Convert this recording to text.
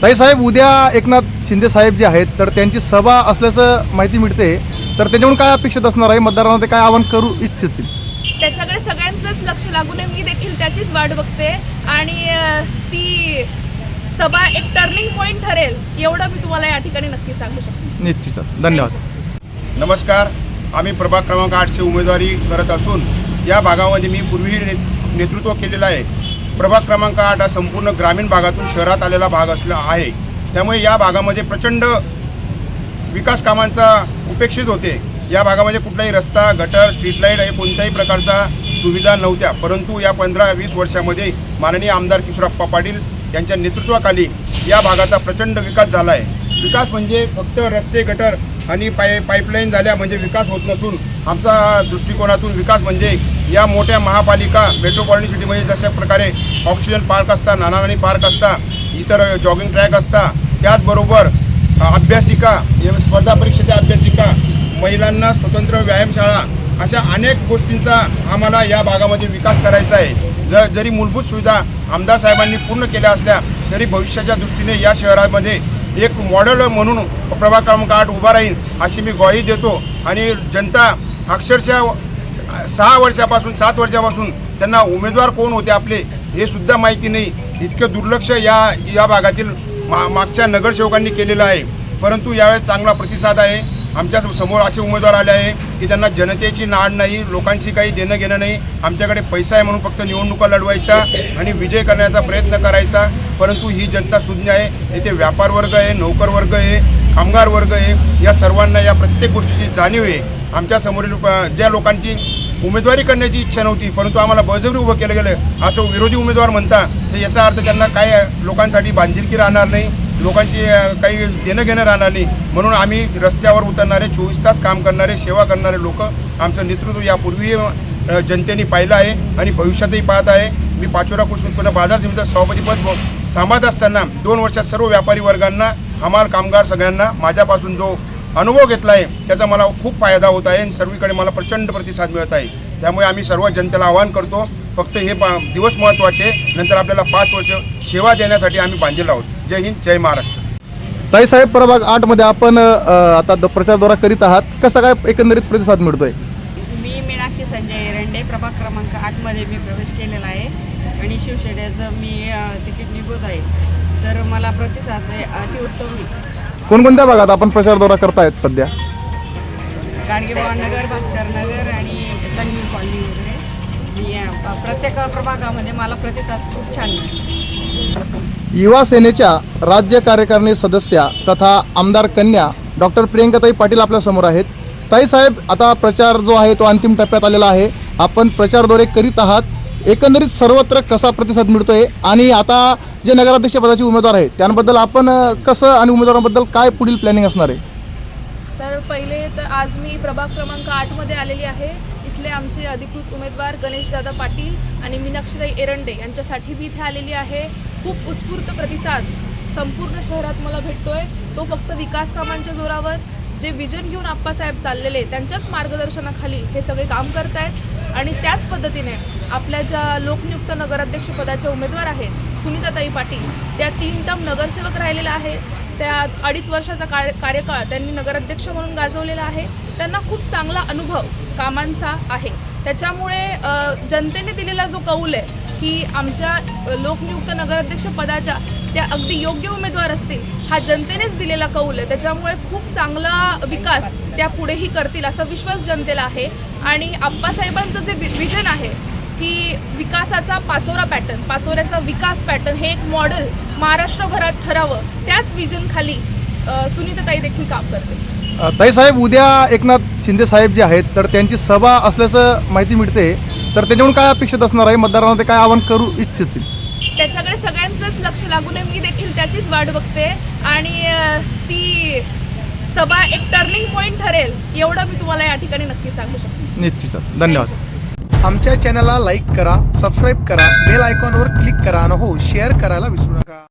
ताई साहेब उद्या एकनाथ शिंदे साहेब जे आहेत तर त्यांची सभा असल्याचं माहिती मिळते. तर त्याच्याकडून काय अपेक्षित असणार आहे? मतदारांना ते काय आवाहन करू इच्छितील? त्याच्याकडे सगळ्यांचंच लक्ष लागू नये. मी देखील त्याचीच वाट बघते. आणि अ, ती सभा एक टर्निंग पॉईंट ठरेल एवढं मी तुम्हाला या ठिकाणी नक्की सांगू शकते. निश्चितच. धन्यवाद. नमस्कार. आम्ही प्रभाग क्रमांक आठची उमेदवारी करत असून या भागामध्ये मी पूर्वी ने नेतृत्व केलेलं आहे. प्रभाग क्रमांक आठ हा संपूर्ण ग्रामीण भागातून शहरात आलेला भाग असला आहे. त्यामुळे या भागामध्ये प्रचंड विकास कामांचा उपेक्षित होते. या भागामध्ये कुठलाही रस्ता गटर स्ट्रीट लाइट हे कोणत्याही प्रकारचा सुविधा नव्हत्या. परंतु या पंधरा वीस वर्षामध्ये माननीय आमदार किशोरप्पा पाटील यांच्या नेतृत्वाखाली या भागाचा प्रचंड विकास झाला आहे विकास म्हणजे फक्त रस्ते गटर आणि पाय पाईपलाईन झाल्या म्हणजे विकास होत नसून आमचा दृष्टिकोनातून विकास म्हणजे या मोठ्या महापालिका मेट्रोपॉलिटन सिटीमध्ये जशा प्रकारे ऑक्सिजन पार्क असता नानानानी पार्क असता इतर जॉगिंग ट्रॅक असता त्याचबरोबर अभ्यासिका स्पर्धा परीक्षेच्या अभ्यासिका महिलांना स्वतंत्र व्यायामशाळा अशा अनेक गोष्टींचा आम्हाला या भागामध्ये विकास करायचा आहे. ज जरी मूलभूत सुविधा आमदार साहेबांनी पूर्ण केल्या असल्या तरी भविष्याच्या दृष्टीने या शहरामध्ये एक मॉडेल म्हणून प्रभाग क्रमांक आठ उभा राहील अशी मी ग्वाही देतो. आणि जनता अक्षरशः सहा वर्षापासून सात वर्षापासून त्यांना उमेदवार कोण होते आपले हे सुद्धा माहिती नाही. इतकं दुर्लक्ष या या भागातील मा मागच्या नगरसेवकांनी केलेलं आहे. परंतु यावेळेस चांगला प्रतिसाद आहे. आमच्यासमोर असे उमेदवार आले आहे की त्यांना जनतेची नाड नाही लोकांशी काही देणं घेणं नाही. आमच्याकडे पैसा आहे म्हणून फक्त निवडणुका लढवायच्या आणि विजय करण्याचा प्रयत्न करायचा. परंतु ही जनता शून्य आहे. इथे व्यापार वर्ग आहे नोकर वर्ग आहे कामगार वर्ग आहे. या सर्वांना या प्रत्येक गोष्टीची जाणीव आहे. आमच्या समोरील ज्या लोकांची उमेदवारी करण्याची इच्छा नव्हती परंतु आम्हाला बळजबरी उभं केलं गेलं असं विरोधी उमेदवार म्हणता तर याचा अर्थ त्यांना काय लोकांसाठी बांधिलकी राहणार नाही लोकांची काही देणं घेणं राहणार नाही. म्हणून आम्ही रस्त्यावर उतरणारे चोवीस तास काम करणारे सेवा करणारे लोक आमचं नेतृत्व यापूर्वी जनतेने पाहिलं आहे आणि भविष्यातही पाहत आहे. मी पाचोरा कृषी उत्पन्न बाजार समितीचं सभापतीपद सांभाळत असताना दोन वर्षात सर्व व्यापारी वर्गांना हमाल कामगार सगळ्यांना माझ्यापासून जो अनुभव घेतला आहे त्याचा मला खूप फायदा होत आहे आणि सर्वीकडे मला प्रचंड प्रतिसाद मिळत आहे. त्यामुळे आम्ही सर्व जनतेला आवाहन करतो फक्त हे पा दिवस महत्त्वाचे नंतर आपल्याला पाच वर्ष सेवा देण्यासाठी आम्ही बांधलेलो आहोत. जय हिंद जय महाराष्ट्र. ताई साहेब प्रभाग आठमध्ये आपण आता द- प्रचार दौरा करीत आहात. कसा काय एकंदरीत प्रतिसाद मिळतोय? मी मीनाक्षी संजय एरंडे प्रभाग क्रमांक आठमध्ये मी प्रवेश केलेला आहे. आणि शिवसेनेचं मी तिकीट निघत आहे. तर मला प्रतिसाद आहे अतिउत्तम कोणकोणत्या भागात आपण प्रचार दौरा करतायत सध्या? गाडगेबाबा नगर भास्कर नगर आणि संजीव कॉलनी वगैरे. मी अ, प्रत्येक प्रभागामध्ये मला प्रतिसाद खूप छान मिळतो. युवा सेनेच्या राज्य कार्यकारिणी सदस्या तथा आमदार कन्या डॉक्टर प्रियंकाताई पाटील आपल्यासमोर आहेत. ताई साहेब आता प्रचार जो आहे तो अंतिम टप्प्यात आलेला आहे. आपण प्रचार दौरे करीत आहात. एकंदरीत सर्वत्र कसा प्रतिसाद मिळतोय आणि आता जे नगराध्यक्ष पदाचे उमेदवार आहेत त्यांबद्दल आपण कसं आणि उमेदवारांबद्दल काय पुढील प्लॅनिंग असणार आहे? तर पहिले तर आज मी प्रभाग क्रमांक आठमध्ये आलेली आहे. इथले आमचे अधिकृत उमेदवार गणेशदादा पाटील आणि मीनाक्षीताई एरंडे यांच्यासाठी मी इथे आलेली आहे. खूप उत्स्फूर्त प्रतिसाद संपूर्ण शहरात मला भेटतोय. तो फक्त विकास कामांच्या जोरावर जे विजन घेऊन आप्पासाहेब चाललेले त्यांच्याच मार्गदर्शनाखाली हे सगळे काम करतायत. आणि त्याच पद्धतीने आपल्या ज्या लोकनियुक्त नगराध्यक्षपदाच्या उमेदवार आहेत सुनीताताई पाटील त्या तीन टर्म नगरसेवक राहिलेल्या आहेत. त्या अडीच वर्षाचा कार्य कार्यकाळ त्यांनी नगराध्यक्ष म्हणून गाजवलेला आहे. त्यांना खूप चांगला अनुभव कामांचा आहे. त्याच्यामुळे जनतेने दिलेला जो कौल आहे की आमच्या लोकनियुक्त नगराध्यक्ष पदाच्या त्या अगदी योग्य उमेदवार असतील हा जनतेनेच दिलेला कौल आहे. त्याच्यामुळे खूप चांगला विकास त्या पुढेही करतील असा विश्वास जनतेला आहे. आणि आप्पासाहेबांचं जे वि- विजन आहे की विकासाचा पाचोरा पॅटर्न पाचोऱ्याचा विकास पॅटर्न हे एक मॉडेल महाराष्ट्रभरात ठरावं त्याच विजन खाली सुनीताताई देखील काम करते ताई साहेब उद्या एकनाथ शिंदे साहेब जे आहेत तर त्यांची सभा असल्याचं माहिती मिळते. तर त्याच्याकडून काय अपेक्षित असणार आहे? मतदारांना ते काय आवाहन करू इच्छितील? त्याच्याकडे सगळ्यांचंच लक्ष लागू नये मी देखील त्याचीच वाट बघते. आणि ती सभा एक टर्निंग पॉईंट ठरेल एवढं मी तुम्हाला या ठिकाणी नक्की सांगू शकते. निश्चितच. धन्यवाद. आमच्या चॅनलला लाईक करा सबस्क्राईब करा बेल आयकॉनवर क्लिक करा आणि हो शेअर करायला विसरू नका.